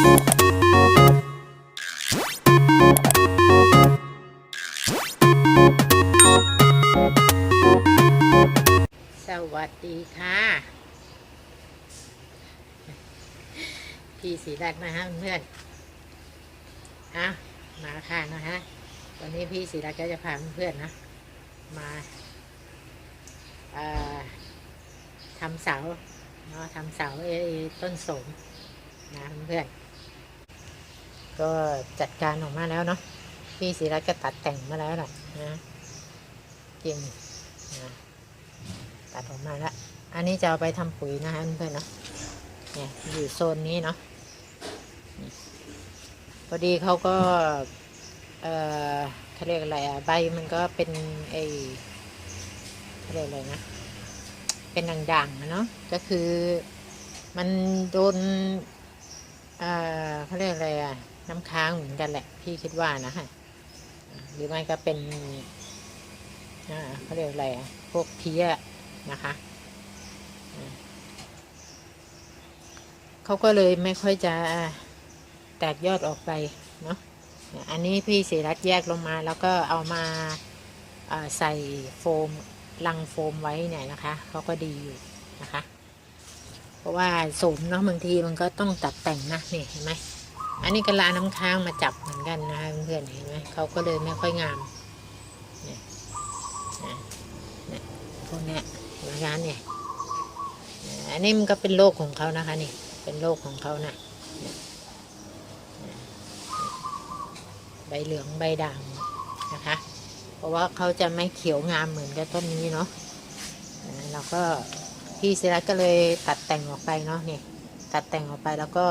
สวัสดีค่ะ พี่สีรักนะฮะเพื่อนอะมาค่ะนะฮะวันนี้พี่สีรักก็จะพาเพื่อนๆนะ มาทำเสาเนาะทำเสาเอต้นสมนะเพื่อนๆ ก็จัดการออกมาแล้วเนาะพี่สีรักก็ตัดแต่งมาแล้วแหละนะจริงนะตัดออกมาแล้วอันนี้จะเอาไปทำปุ๋ยนะคะเพื่อนเนาะเนี่ยอยู่โซนนี้เนาะพอดีเขาก็ เออเขาเรียกอะไรอะใบมันก็เป็นไอเขาเรียกอะไรนะ เป็นด่างๆอะเนาะก็คือมันโดน เออเขาเรียกอะไรอะ น้ำค้างเหมือนกันแหละ พี่คิดว่านะฮะหรือไม่ก็เป็นเขาเรียกอะไรพวกเพี้ยนะคะเขาก็เลยไม่ค่อยจะแตกยอดออกไปเนาะอันนี้พี่ศิรัตน์แยกลงมาแล้วก็เอามาอ่าใส่โฟมลังโฟมไว้เนี่ยนะคะเขาก็ดีอยู่นะคะ เพราะว่าสมเนาะบางทีมันก็ต้องตัดแต่งนะนี่เห็นไหม อันนี้ก็ลาน้ำค้างมาจับเหมือนกันนะคะเพื่อนเห็นไหมเขาก็เลยไม่ค่อยงามเนี่ยนะเนี่ยพวกนี้นเนี่ยอันนี้มันก็เป็นโรคของเขานะคะนี่เป็นโรคของเขานะเนี่ยใบเหลืองใบด่างนะคะ เพราะว่าเขาจะไม่เขียวงามเหมือนกับต้นนี้เนาะเราก็พี่ศิรัตก็เลยตัดแต่งออกไปเนาะนี่ตัดแต่งออกไปแล้วก็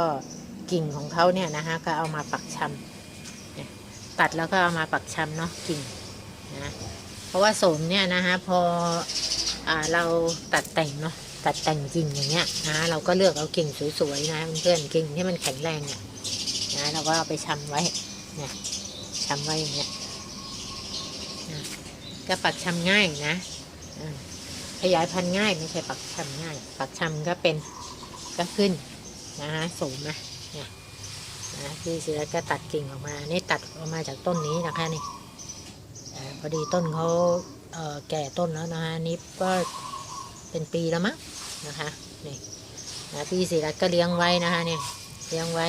กิ่งของเขาเนี่ยนะคะก็เอามาปักชำตัดแล้วก็เอามาปักชำเนาะกิ่งนะเพราะว่าโสมเนี่ยนะคะพออเราตัดแต่งเนาะตัดแต่งกิ่งอย่างเงี้ยนะเราก็เลือกเอากิ่งสวยๆนะเพื่อนๆกิ่งที่มันแข็งแรงเนี่ยนะเราก็เอาไปชำไว้เนี่ยชำไว้อย่างเงี้ยนะก็ปักชำง่ายนะขยายพันธุ์ง่ายไม่ใช่ปักชำง่าย ปักชำก็เป็นก็ขึ้นนะฮะสูงนะ เนี่ยนะที่ศิลก็ตัดกิ่งออกมา นี่ตัดออกมาจากต้นนี้นะคะนี่พอดีต้นเขาเแก่ต้นแล้วนะฮะนี่ก็เป็นปีแล้วมั้งนะคะนี่นะพี่ศิรัตก็เลี้ยงไว้นะคะเนี่ยเลี้ยงไว้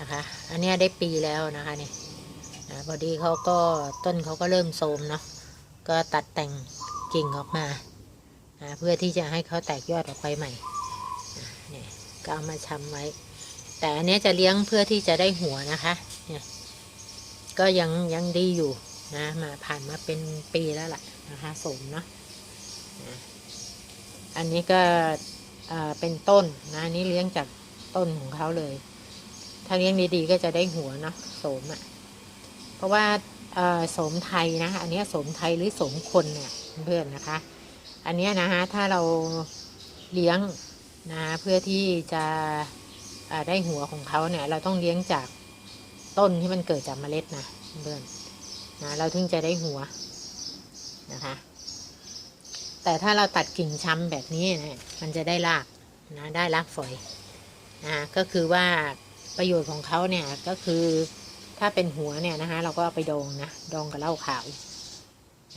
นะคะ อันนี้ได้ปีแล้วนะคะเนี่ยนะพอดีเขาก็ต้นเขาก็เริ่มโทรมเนาะก็ตัดแต่งกิ่งออกมานะเพื่อที่จะให้เขาแตกยอดออกไปใหม่นะเนี่ยก็เอามาชำไว้ แต่อันนี้จะเลี้ยงเพื่อที่จะได้หัวนะคะเนี่ยก็ยังยังดีอยู่นะมาผ่านมาเป็นปีแล้วล่ะนะคะสมเนาะอันนี้ก็เอ่อเป็นต้นนะนนี้เลี้ยงจากต้นของเขาเลย ถ้าเลี้ยงดีๆก็จะได้หัวเนาะสมอะ่ะ เพราะว่าเอ่อสมไทยนะ อันนี้สมไทยหรือสมคนเนี่ยเพื่อนนะคะ อันนี้นะฮะถ้าเราเลี้ยงนะเพื่อที่จะ ได้หัวของเขาเนี่ย เราต้องเลี้ยงจากต้นที่มันเกิดจากเมล็ดนะเพื่อนนะเราถึงจะได้หัวนะคะ แต่ถ้าเราตัดกิ่งช้ำแบบนี้เนะมันจะได้รากนะได้รากฝอยนะก็คือว่าประโยชน์ของเขาเนี่ยก็คือถ้าเป็นหัวเนี่ยนะคะ เราก็เอาไปดองนะดองกับเหล้าขาว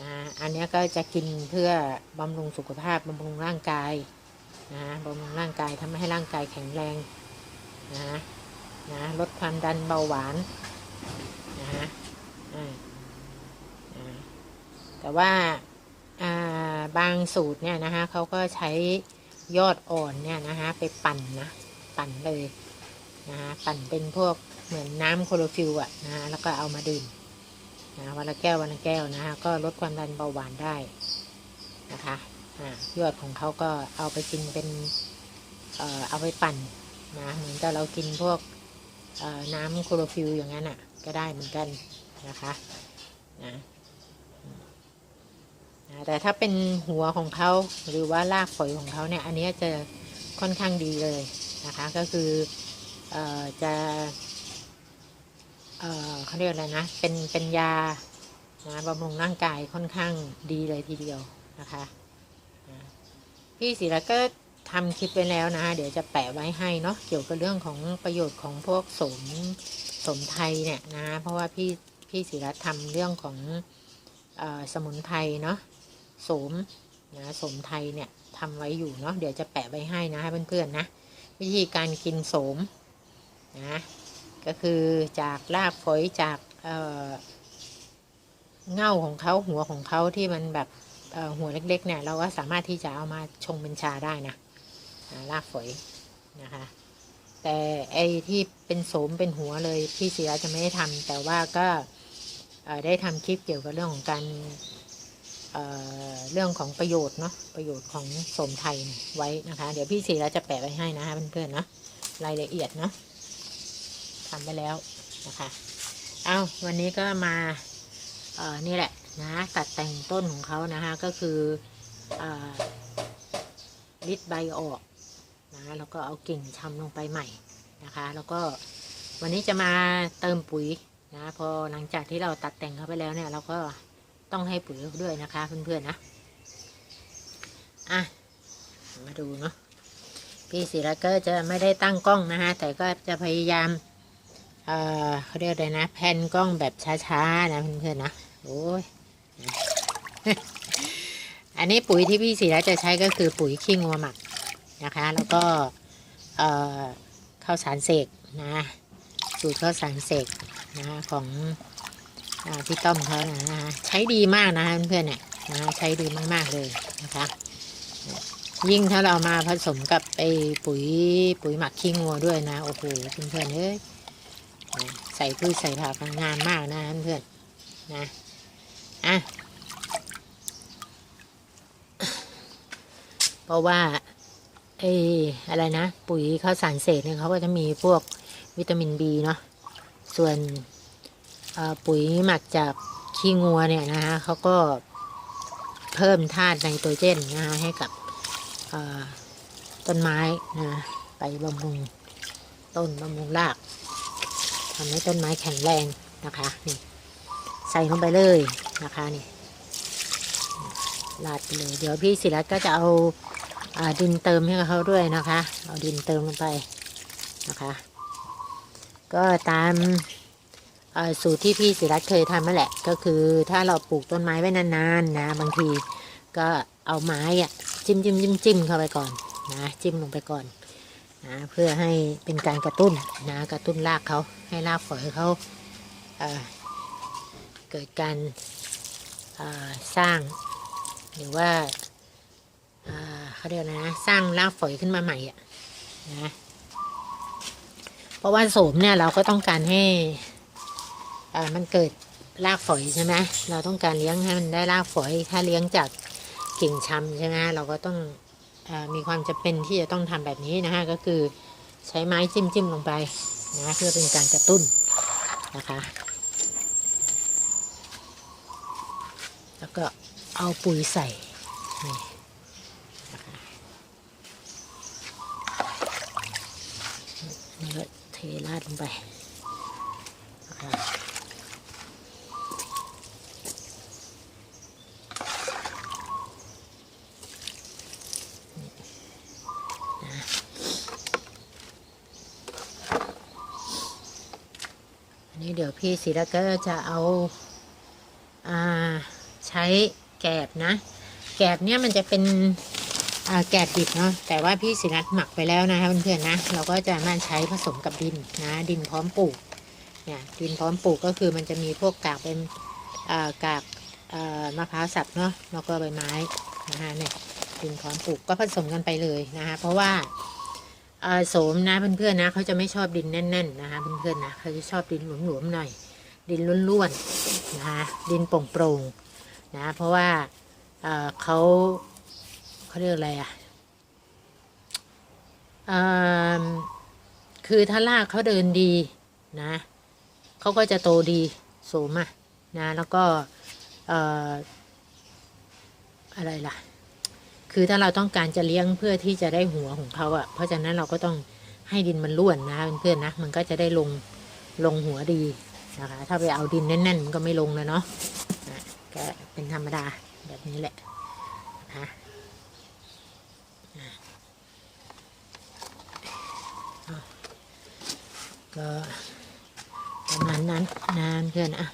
นะอันนี้ก็จะกินเพื่อบำรุงสุขภาพบำรุงร่างกายนะบำรุงร่างกายทำให้ร่างกายแข็งแรง นะนะลดความดันเบาหวานนะฮะแต่ว่าบางสูตรเนี่ยนะคะเขาก็ใช้ยอดอ่อนเนี่ยนะคะไปปั่นนะปั่นเลยนะคะปั่นเป็นพวกเหมือนน้ำโคโลฟิลอะนะแล้วก็เอามาดื่มนะวันละแก้ววันละแก้วนะคะก็ลดความดันเบาหวานได้นะคะอ่ายอดของเขาก็เอาไปกินเป็น เอ่อเอาไปปั่น นะเหมือนกับเรากินพวกน้ำโคโลฟิลอย่างนั้นอะ ก็ได้เหมือนกันนะคะนะแต่ถ้าเป็นหัวของเขาหรือว่ารากฝอยของเขาเนี่ย อันนี้จะค่อนข้างดีเลยนะคะ ก็คืออจะเเขาเรียกอะไรนะ เป็นเป็นยานะบำรุงร่างกายค่อนข้างดีเลยทีเดียวนะคะนะพี่ศิระก็ ทำคลิปไปแล้วนะ เดี๋ยวจะแปะไว้ให้เนาะเกี่ยวกับเรื่องของประโยชน์ของพวกสมสมไทยเนี่ยนะ เพราะว่าพี่พี่ศิรัตน์ทำเรื่องของอสมุนไพรเนาะสมนะสมไทยเนี่ยทำไว้อยู่เนาะเดี๋ยวจะแปะไว้ให้นะเพื่อนๆนะ วิธีการกินสมนะก็คือจากรากฝอยจากเเง่าของเขาหัวของเขาที่มันแบบหัวเล็กๆเนี่ยเราก็สามารถที่จะเอามาชงเป็นชาได้นะ รากฝอยนะคะ แต่ไอ้ที่เป็นโสมเป็นหัวเลยพี่ศิระจะไม่ได้ทำแต่ว่าก็ได้ทำคลิปเกี่ยวกับเรื่องของการเเรื่องของประโยชน์เนาะประโยชน์ของโสมไทยไว้นะคะ เดี๋ยวพี่ศิระจะแปะไว้ให้นะคะเพื่อนๆเนาะรายละเอียดเนาะทำไปแล้วนะคะเอาวันนี้ก็มาเออนี่แหละนะตัดแต่งต้นของเขานะคะก็คืออ่อริดใบออก นะแล้วก็เอากิ่งชำลงไปใหม่นะคะ แล้วก็วันนี้จะมาเติมปุ๋ยนะพอหลังจากที่เราตัดแต่งเขาไปแล้วเนี่ย เราก็ต้องให้ปุ๋ยด้วยนะคะ เพื่อนๆนะอะมาดูเนาะพี่ศิระก็จะไม่ได้ตั้งกล้องนะคะแต่ก็จะพยายามเอ่อเขาเรียกอะไรนะแผ่นกล้องแบบช้าๆนะเพื่อนๆนะโอ้ยอันนี้ปุ๋ยที่พี่ศิระจะใช้ก็คือปุ๋ยขี้งัวหมัก นะคะ แล้วก็เอ่อข้าวสารเสกนะสูตรข้าวสารเสกนะของอพี่ต้อมเขานะนะใช้ดีมากนะเพื่อนเนี่ยนะใช้ดีมากๆเลยนะคะยิ่งถ้าเรามาผสมกับไอ้ปุ๋ยปุ๋ยหมักขี้งัวด้วยนะโอ้โหเพื่อนๆเอ้ยใส่พืชใส่ผักงามมากนะเพื่อนนะอะเพราะว่า ไอ้อะไรนะ ปุ๋ยข้าวสารเศษเนี่ยเขาก็จะมีพวกวิตามินบีเนาะส่วนปุ๋ยหมักจากขี้งัวเนี่ยนะคะเขาก็เพิ่มธาตุไนโตรเจนนะคะให้กับต้นไม้นะไปบำรุงต้นบำรุงรากทำให้ต้นไม้แข็งแรงนะคะนี่ใส่ลงไปเลยนะคะนี่ลาดไปเลย เดี๋ยวพี่ศิรัตก็จะเอา ดินเติมให้เขาด้วยนะคะ เอาดินเติมลงไปนะคะ ก็ตามสูตรที่พี่ศิรัตเคยทำนั่นแหละ ก็คือถ้าเราปลูกต้นไม้ไว้นานๆนะบางทีก็เอาไม้อะจิ้มจิ้มจิ้มจิ้มเข้าไปก่อนนะจิ้มลงไปก่อนนะเพื่อให้เป็นการกระตุ้นนะกระตุ้นรากเขาให้รากฝอยเขาเเกิดการสร้างหรือว่า เขาเรียกนะ สร้างรากฝอยขึ้นมาใหม่อะนะเพราะว่าโสมเนี่ยเราก็ต้องการให้อ่อมันเกิดรากฝอยใช่ไหมเราต้องการเลี้ยงให้มันได้รากฝอย ถ้าเลี้ยงจากกิ่งชำใช่ไหมเราก็ต้องอ่อมีความจำเป็นที่จะต้องทำแบบนี้นะฮะก็คือใช้ไม้จิ้มจิ้มลงไปนะเพื่อเป็นการกระตุ้นนะคะแล้วก็เอาปุ๋ยใส่นี่นะคะนี่ ก็เทราดลงไปอันนี้เดี๋ยวพี่ศิระก็จะเอาอ่าใช้แกบนะ แกบเนี่ยมันจะเป็น แกบดิบเนาะแต่ว่าพี่ศิรัตน์หมักไปแล้วนะคะเพื่อนๆนะเราก็จะมาใช้ผสมกับดินนะดินพร้อมปลูกเนี่ยดินพร้อมปลูกก็คือมันจะมีพวกกากเป็นกากมะพร้าวสับเนาะแล้วก็ใบไม้นะคะเนี่ยดินพร้อมปลูกก็ผสมกันไปเลยนะคะเพราะว่าโสมนะเพื่อนๆนะเขาจะไม่ชอบดินแน่น ๆ นะคะเพื่อนๆนะเขาจะชอบดินหลวมๆหน่อย ดินล้วนๆนะคะดินโปร่งๆนะเพราะว่าเขา เขาเรียกอะไรอะคือถ้ารากเขาเดินดีนะเขาก็จะโตดีสูงอะนะแล้วก็ออะไรล่ะ คือถ้าเราต้องการจะเลี้ยงเพื่อที่จะได้หัวของเขาอะ เพราะฉะนั้นเราก็ต้องให้ดินมันร่วนนะเพื่อนๆนะ มันก็จะได้ลงลงหัวดีนะคะ ถ้าไปเอาดินแน่นๆมันก็ไม่ลงแล้วเนาะก็เป็นธรรมดาแบบนี้แหละนะ ก็ประมาณนั้นนะเพื่อนอะ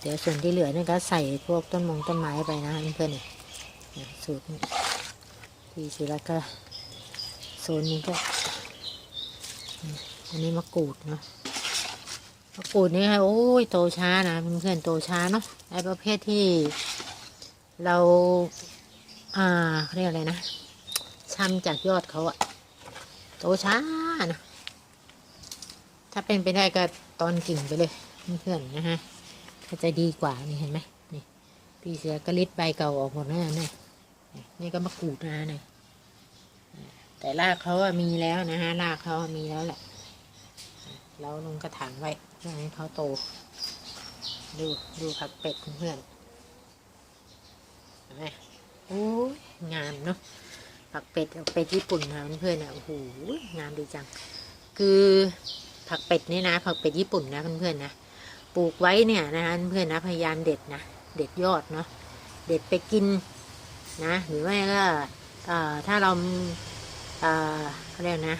เดี๋ยวส่วนที่เหลือนี่ก็ใส่พวกต้นมงต้นไม้ไปนะเพื่อนเนี่ยสูตรนี้ที่สุรัตน์ก็โซนนี้ก็อันนี้มะกรูดเนาะมะกรูดนี่ค่ะโอ้ยโตช้านะเพื่อนๆโตช้าเนาะไอ้ประเภทที่เรา อ่าเรียกอะไรนะช้ำจากยอดเขาอะโตช้านะ ถ้าเป็นไปได้ก็ตอนกิ่งไปเลยเพื่อนนะฮะก็จะดีกว่านี่เห็นไหมนี่พี่เสือกระลิดใบเก่าออกหมดแล้วนะเนี่ยนี่ก็มะกรูดนะเนี่ยแต่รากเขาอะมีแล้วนะฮะรากเขามีแล้วแหละเราลงกระถางไว้เพื่อให้เขาโต ดูดูผักเป็ดเพื่อนเห็นไหมโอ้ยงามเนาะผักเป็ดเป็ดญี่ปุ่นนะเพื่อนๆนะโอ้โหงามดีจัง คือ ผักเป็ดนี่นะ ผักเป็ดญี่ปุ่นนะเพื่อนๆนะ ปลูกไว้เนี่ยนะคะเพื่อนนะพยายามเด็ดนะ เด็ดยอดเนาะ เด็ดไปกินนะ หรือไม่ก็ถ้าเราเอ่อเขาเรียกนะ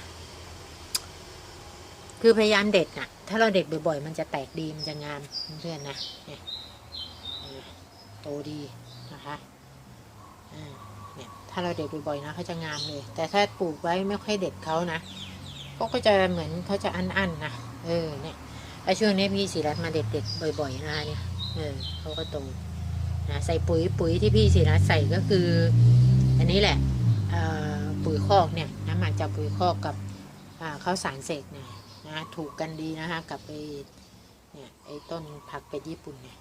คือพยายามเด็ดนะถ้าเราเด็ดบ่อยๆ มันจะแตกดี มันจะงามเพื่อนๆนะโตดีนะคะอ่าเนี่ยถ้าเราเด็ดบ่อยๆนะเขาจะงามเลย แต่ถ้าปลูกไว้ไม่ค่อยเด็ดเขานะ เขาก็จะเหมือนเขาจะอันๆนะเออเนี่ยไอ้ช่วงนี้พี่ศิรัตมาเด็ดๆบ่อย ๆ นะคะเนี่ยเออเขาก็โตนะใส่ปุ๋ยปุ๋ยที่พี่ศิรัตใส่ก็คือ อันนี้แหละปุ๋ยคอกเนี่ยน้ำหมักจากปุ๋ยคอกกับข้าวสารเสกเนี่ยนะถูกกันดีนะคะกับไอ้เนี่ยไอ้ต้นผักเป็ดญี่ปุ่นเนี่ย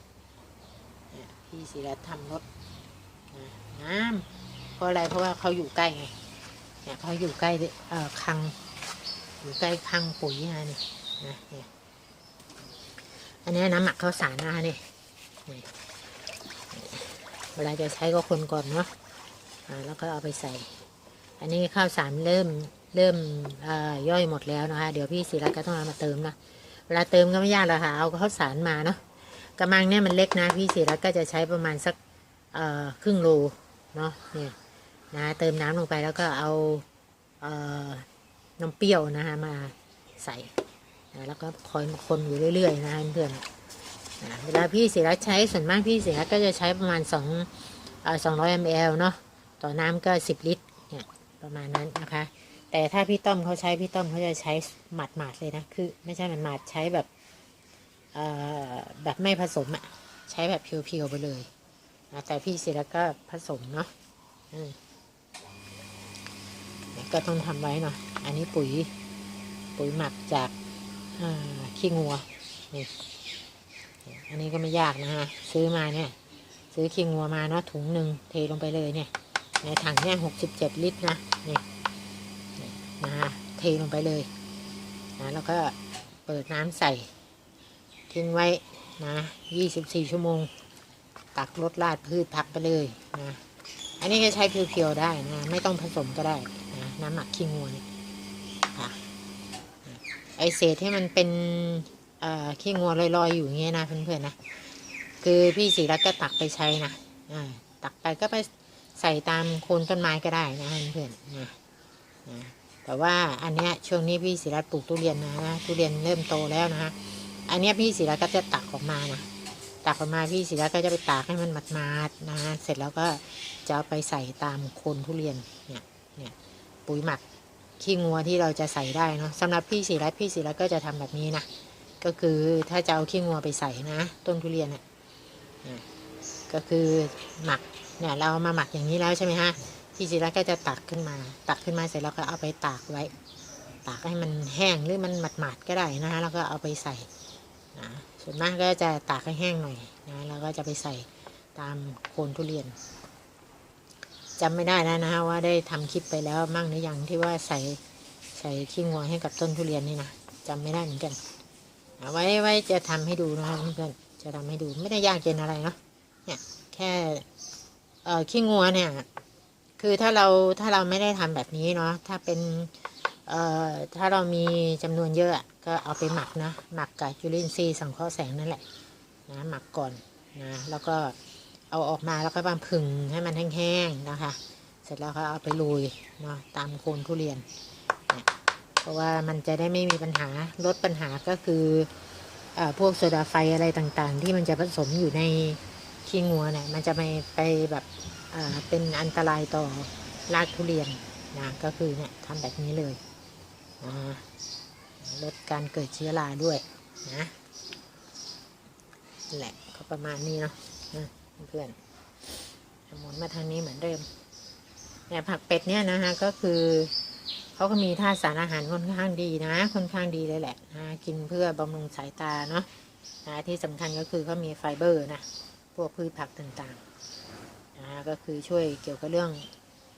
เนี่ยพี่ศิรัตทำรถนะน้ำเพราะอะไรเพราะว่าเขาอยู่ใกล้ไงเนี่ยเขาอยู่ใกล้เอ่อคลัง อยู่ใกล้คลังปุ๋ยไงเนี่นะเนี่ยอันนี้น้ำหมักข้าวสารนะคะนี่เวลาจะใช้ก็คนก่อนเนาะแล้วก็เอาไปใส่ อันนี้ข้าวสารเริ่มเริ่มย่อยหมดแล้วนะคะ เดี๋ยวพี่ศิรัตก็ต้องเอามาเติมนะเวลาเติมก็ไม่ยากหรอกค่ะ เอาข้าวสารมาเนาะกระมังเนี่ยมันเล็กนะ พี่ศิรัตก็จะใช้ประมาณสักครึ่งโลเนาะเนี่ยนะเติมน้ำลงไปแล้วก็เอา น้ำเปรี้ยวนะคะมาใส่นะแล้วก็คอยคนอยู่เรื่อยๆนะเพื่อนนะเวลาพี่ศิรัใช้ส่วนมากพี่ศิรัก็จะใช้ประมาณ2เอ่อ200 ml เนาะต่อน้ำก็10ลิตรเนี่ยประมาณนั้นนะคะ แต่ถ้าพี่ต้อมเขาใช้พี่ต้อมเขาจะใช้หมาดๆเลยนะคือ ไม่ใช่หมาดๆใช้แบบแบบไม่ผสมอะใช้แบบเพียวๆไปเลยนะแต่พี่ศิรัก็ผสมเนาะ ก็ต้องทำไว้เนาะอันนี้ปุ๋ย ปุ๋ยหมักจากอขี้งัว นี่ อันนี้ก็ไม่ยากนะฮะ ซื้อมาเนี่ย ซื้อขี้งัวมาเนาะถุงหนึ่งเทลงไปเลยเนี่ย ในถังเนี่ยหกสิบเจ็ดลิตรนะ นี่นะฮะ เทลงไปเลย นะ แล้วก็เปิดน้ำใส่ ทิ้งไว้นะยี่สิบสี่ชั่วโมง ตักรดราดพืชผักไปเลยนะ อันนี้ก็ใช้เพียวๆได้นะ ไม่ต้องผสมก็ได้ น้ำหมักขี้งัวเนี่ยค่ะไอเศษที่มันเป็นขี้งัวลอยๆอยู่อย่างเงี้ยนะเพื่อนๆนะคือพี่ศรีรัตก็ตักไปใช้นะอ่าตักไปก็ไปใส่ตามโคนต้นไม้ก็ได้นะเพื่อนๆนะแต่ว่าอันเนี้ยช่วงนี้พี่ศรีรัตปลูกทุเรียนนะทุเรียนเริ่มโตแล้วนะฮะอันเนี้ยพี่ศรีรัตก็จะตักออกมานะตักออกมาพี่ศรีรัตก็จะไปตากให้มันหมาดๆนะฮะเสร็จแล้วก็จะเอาไปใส่ตามโคนทุเรียน ปุ๋ยหมักขี้งัวที่เราจะใส่ได้เนาะสำหรับพี่ศิรัตพี่ศิรัตก็จะทำแบบนี้นะก็คือถ้าจะเอาขี้งัวไปใส่นะ ต้นทุเรียนเนี่ยก็คือหมักเนี่ยเราเอามาหมักอย่างนี้แล้วใช่ไหมฮะพี่ศิรัตก็จะตักขึ้นมา ตักขึ้นมาเสร็จแล้วก็เอาไปตากไว้ตากให้มันแห้งหรือมันหมาดๆก็ได้นะฮะแล้วก็เอาไปใส่นะส่วนมากก็จะตากให้แห้งหน่อยนะแล้วก็จะไปใส่ตามโคนทุเรียน จำไม่ได้แล้วนะฮะว่าได้ทำคลิปไปแล้วมั่งหรือยังที่ว่าใส่ใส่ขี้งัวให้กับต้นทุเรียนนี่นะจำไม่ได้เหมือนกันเอาไว้ไว้จะทำให้ดูนะครับเพื่อนๆจะทำให้ดูไม่ได้ยากเย็นอะไรเนาะเนี่ยแค่เอ่อขี้งัวเนี่ย คือถ้าเราถ้าเราไม่ได้ทำแบบนี้เนาะถ้าเป็นเอ่อถ้าเรามีจำนวนเยอะอะก็เอาไปหมักนะหมักกับจุลินทรีย์สังเคราะห์แสงนั่นแหละนะหมักก่อนนะแล้วก็ เอาออกมาแล้วก็มาผึ่งให้มันแห้งๆนะคะ เสร็จแล้วก็เอาไปโรยเนาะตามโคนทุเรียน เพราะว่ามันจะได้ไม่มีปัญหาลดปัญหาก็คืออพวกโซดาไฟอะไรต่างๆ ที่มันจะผสมอยู่ในขี้งัวเนี่ยมันจะไม่ไปแบบเป็นอันตรายต่อรากทุเรียนนะก็คือเนี่ยทำแบบนี้เลยนะลดการเกิดเชื้อราด้วยนะแหละก็ประมาณนี้เนาะ เพื่อนหมุนมาทางนี้เหมือนเดิมเนี่ยผักเป็ดเนี่ยนะฮะก็คือเขาก็มีธาตุสารอาหารค่อนข้างดีนะค่อนข้างดีเลยแหละนะกินเพื่อบำรุงสายตาเนาะนะที่สำคัญก็คือเขามีไฟเบอร์นะพวกพืชผักต่างๆนะก็คือช่วยเกี่ยวกับเรื่อง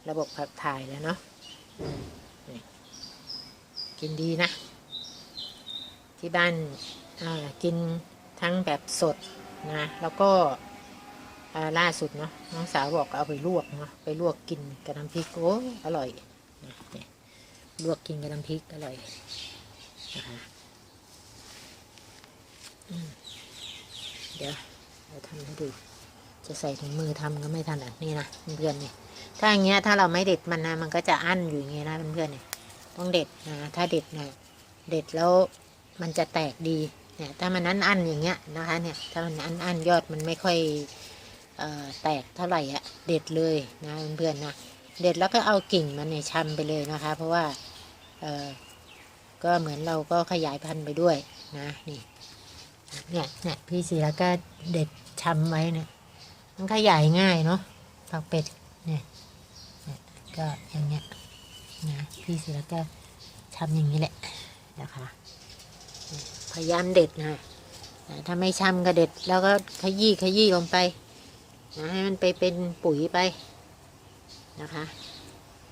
ระบบขับถ่ายแล้วเนาะกินดีนะ ที่บ้านกินทั้งแบบสดนะแล้วก็ ล่าสุดเนาะน้องสาวบอกเอาไปลวกเนาะไปลวกกินกับน้ำพริกโอ้อร่อยนะเนี่ยลวกกินกับน้ำพริกอร่อยนะคะเดี๋ยวเราทำให้ดู จะใส่ถุงมือทำก็ไม่ทันอะนี่นะเพื่อนเนี่ยถ้าอย่างเงี้ยถ้าเราไม่เด็ดมันนะมันก็จะอั้นอยู่อย่างเงี้ยนะเพื่อนเนี่ยต้องเด็ดนะถ้าเด็ดเนี่ยเด็ดแล้วมันจะแตกดีเนี่ยถ้ามันอั้นอั้นอย่างเงี้ยนะคะเนี่ยถ้ามันอั้นอั้นยอดมันไม่ค่อย แตกเท่าไหร่อะเด็ดเลยนะเพื่อนๆนะเด็ดแล้วก็เอากิ่งมันเนี่ยชำไปเลยนะคะ เพราะว่าเออก็เหมือนเราก็ขยายพันธุ์ไปด้วยนะนี่เนี่ยเนี่ยพี่ศิลาก็เด็ดชำไว้เนี่ยมันขยายง่ายเนาะผักเป็ดเนี่ยเนี่ยก็อย่างเงี้ยนะพี่ศิลาก็ทำอย่างนี้แหละนะคะพยายามเด็ดนะนะถ้าไม่ชำก็เด็ด แล้วก็ขยี้ขยี้ลงไป นะให้มันไปเป็นปุ๋ยไปนะคะ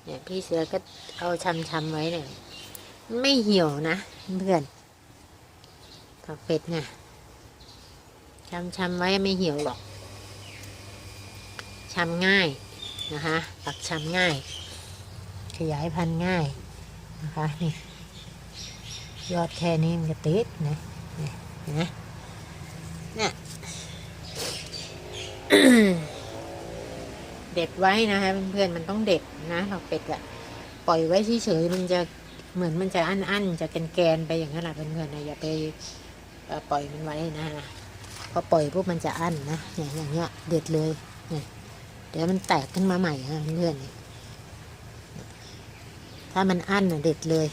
เนี่ยพี่เสือก็เอาชำชำๆไว้เนี่ยไม่เหี่ยวนะเพื่อนผักเป็ดเนี่ยชำชำๆไว้ไม่เหี่ยวหรอกชำง่ายนะคะปักชำง่าย ขยายพันธุ์ง่ายนะคะนี่ยอดแค่นี้มันก็ติดนะเนี่ยนไหมเนี่ย เด็ดไว้นะคะเพื่อนๆมันต้องเด็ดนะผักเป็ดอะปล่อยไว้เฉยๆมันจะเหมือนมันจะอั้นๆจะแกนๆไปอย่างนั้นแหละเพื่อนๆนะอย่าไปปล่อยมันไว้นะพอปล่อยปุ๊บมันจะอั้นนะอย่างอย่างเงี้ยเด็ดเลยเดี๋ยวมันแตกขึ้นมาใหม่นะเพื่อนๆถ้ามันอั้นเด็ดเลย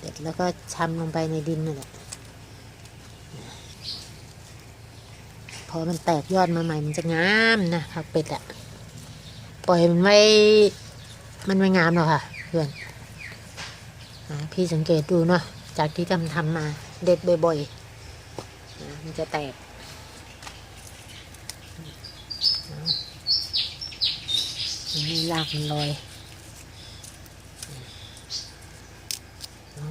เด็ดแล้วก็ชำลงไปในดินนั่นแหละ พอมันแตกยอดมาใหม่มันจะงามนะผักเป็ดอะปล่อยมันไว้มันไม่งามหรอกค่ะ เพื่อนพี่สังเกตดูเนาะจากที่ทำทำมาเด็ดบ่อยๆมันจะแตกอ่านี่รากมันลอยเอา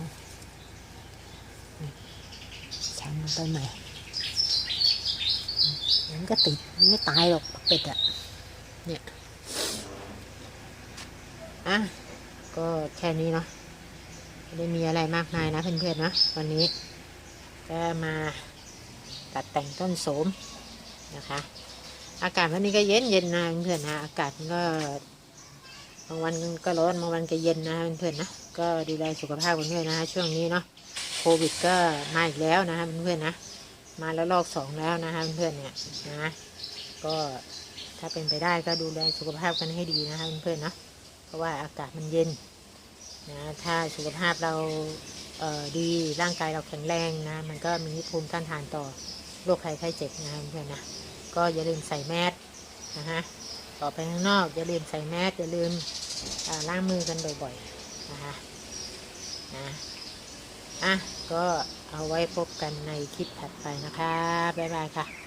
ช้ำลงไปใหม่มัน ก็ติดไม่ตายหรอกเป็ดอะเนี่ยอะก็แค่นี้เนาะไม่ได้มีอะไรมากมายนะเพื่อนๆนะวันนี้ ก็มาตัดแต่งต้นโสมนะคะ อากาศวันนี้ก็เย็นเย็นๆนะเพื่อนๆนะอากาศก็บางวันก็ร้อนบางวันก็เย็นนะเพื่อนๆนะก็ดูแลสุขภาพกันด้วยนะช่วงนี้เนาะโควิดก็มาอีกแล้วนะเพื่อนๆนะ มาแล้วลอกสองแล้วนะคะเพื่อนๆเนี่ยนะก็ถ้าเป็นไปได้ก็ดูแลสุขภาพกันให้ดีนะคะเพื่อนๆนะเพราะว่าอากาศมันเย็นนะถ้าสุขภาพเราเดีร่างกายเราแข็งแรงนะ มันก็มีภูมิต้านทานต่อโรคภัยไข้เจ็บนะคะเพื่อนๆนะก็อย่าลืมใส่แมสนะฮะต่อไปข้างนอกอย่าลืมใส่แมสอย่าลืมล้างมือกันบ่อยๆนะคะนะ อะก็เอาไว้พบกันในคลิปถัดไปนะคะ บ๊ายบายค่ะ